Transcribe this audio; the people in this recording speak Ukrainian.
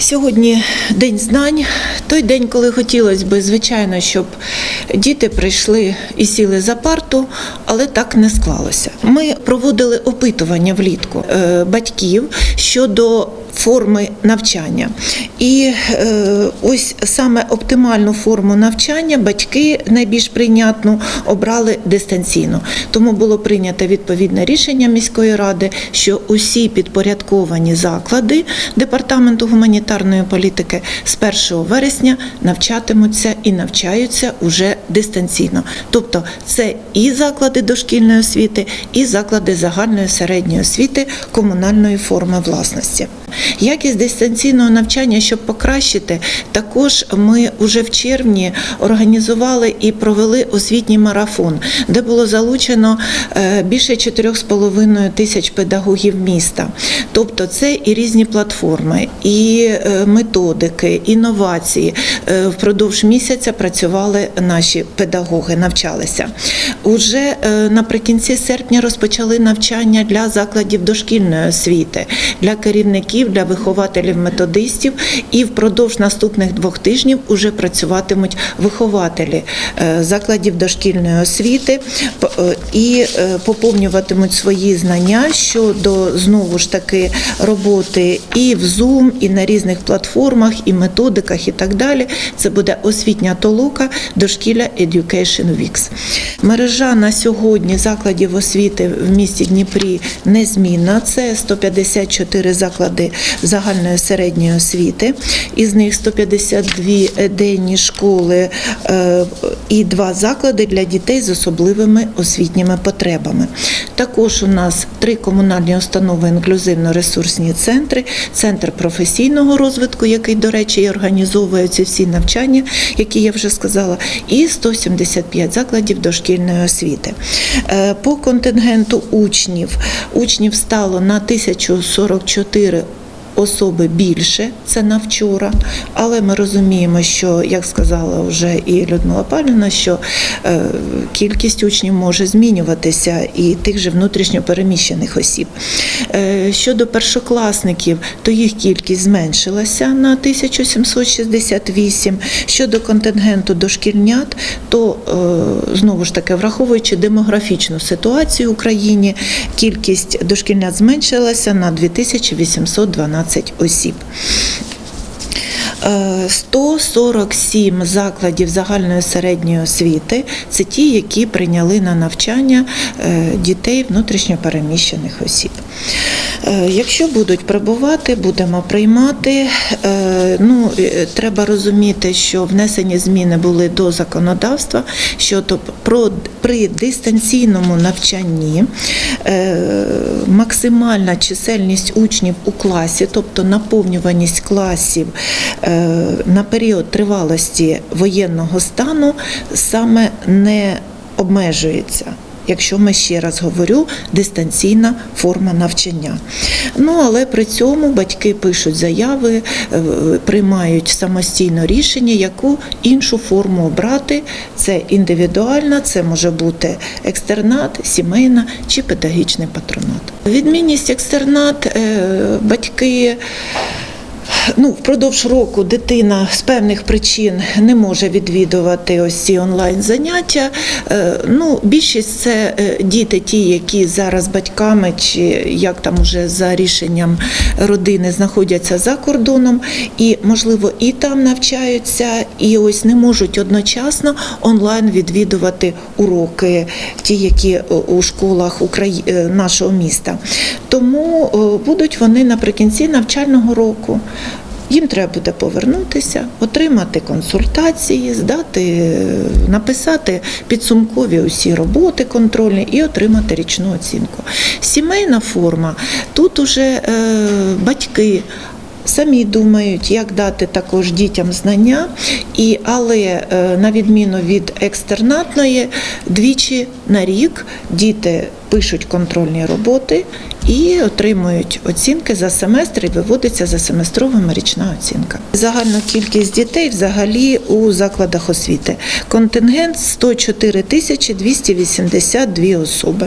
Сьогодні день знань. Той день, коли хотілося б, звичайно, щоб діти прийшли і сіли за парту, але так не склалося. Ми проводили опитування влітку е, батьків щодо форми навчання. І е, ось саме оптимальну форму навчання батьки найбільш прийнятну обрали дистанційно. Тому було прийнято відповідне рішення міської ради, що усі підпорядковані заклади департаменту гуманітарної політики з 1 вересня навчатимуться і навчаються уже дистанційно. Тобто це і заклади дошкільної освіти, і заклади загальної середньої освіти комунальної форми власності. Якість дистанційного навчання, щоб покращити, також ми вже в червні організували і провели освітній марафон, де було залучено е, більше 4,5 тисяч педагогів міста. Тобто це і різні платформи, і е, методики, інновації. Е, Впродовж місяця працювали наші педагоги, навчалися. Уже наприкінці серпня розпочали навчання для закладів дошкільної освіти, для керівників, для вихователів, методистів. І впродовж наступних двох тижнів уже працюватимуть вихователі е, закладів дошкільної освіти е, і е, поповнюватимуть свої знання щодо знову ж таки роботи і в Zoom, і на різних платформах, і методиках, і так далі. Це буде освітня толока дошкілля Education Weeks. Мережа на сьогодні закладів освіти в місті Дніпрі незмінна. Це 154 заклади загальної середньої освіти. Із них 152 денні школи е, і два заклади для дітей з особливими освітніми потребами. Також у нас три комунальні установи інклюзивно-ресурсні центри, центр професійного розвитку, який, до речі, і організовує ці всі навчання, які я вже сказала, і 175 закладів дошкільної освіти. Е, По контингенту учнів учнів стало на 1044 особи більше, це на вчора, але ми розуміємо, що, як сказала вже і Людмила Павлівна, що е, кількість учнів може змінюватися і тих же внутрішньо переміщених осіб. Е, щодо першокласників, то їх кількість зменшилася на 1768. Щодо контингенту дошкільнят, то е, знову ж таки, враховуючи демографічну ситуацію в Україні, кількість дошкільнят зменшилася на 2812 осіб. Е, 147 закладів загальної середньої освіти це ті, які прийняли на навчання е, дітей внутрішньопереміщених осіб. Е, Якщо будуть прибувати, будемо приймати. Е, Ну, е, треба розуміти, що внесені зміни були до законодавства щодо про при дистанційному навчанні е, максимальна чисельність учнів у класі, тобто наповнюваність класів е, на період тривалості воєнного стану саме не обмежується. Якщо ми ще раз говорю, дистанційна форма навчання. Ну але при цьому батьки пишуть заяви, е, приймають самостійно рішення, яку іншу форму обрати. Це індивідуальна, це може бути екстернат, сімейна чи педагогічний патронат. Відмінність екстернат е, батьки. Ну, впродовж року дитина з певних причин не може відвідувати ось ці онлайн заняття. Е, Ну, більшість це е, діти, ті, які зараз батьками, чи як там уже за рішенням родини знаходяться за кордоном, і можливо і там навчаються, і ось не можуть одночасно онлайн відвідувати уроки, ті, які у школах е, нашого міста. Тому е, будуть вони наприкінці навчального року. Їм треба буде повернутися, отримати консультації, здати, е, написати підсумкові усі роботи контрольні і отримати річну оцінку. Сімейна форма тут уже е, батьки. Самі думають, як дати також дітям знання, і, але е, на відміну від екстернатної, двічі на рік діти пишуть контрольні роботи і отримують оцінки за семестр і виводиться за семестровими річна оцінка. Загальна кількість дітей взагалі у закладах освіти. Контингент 104 тисячі 282 особи.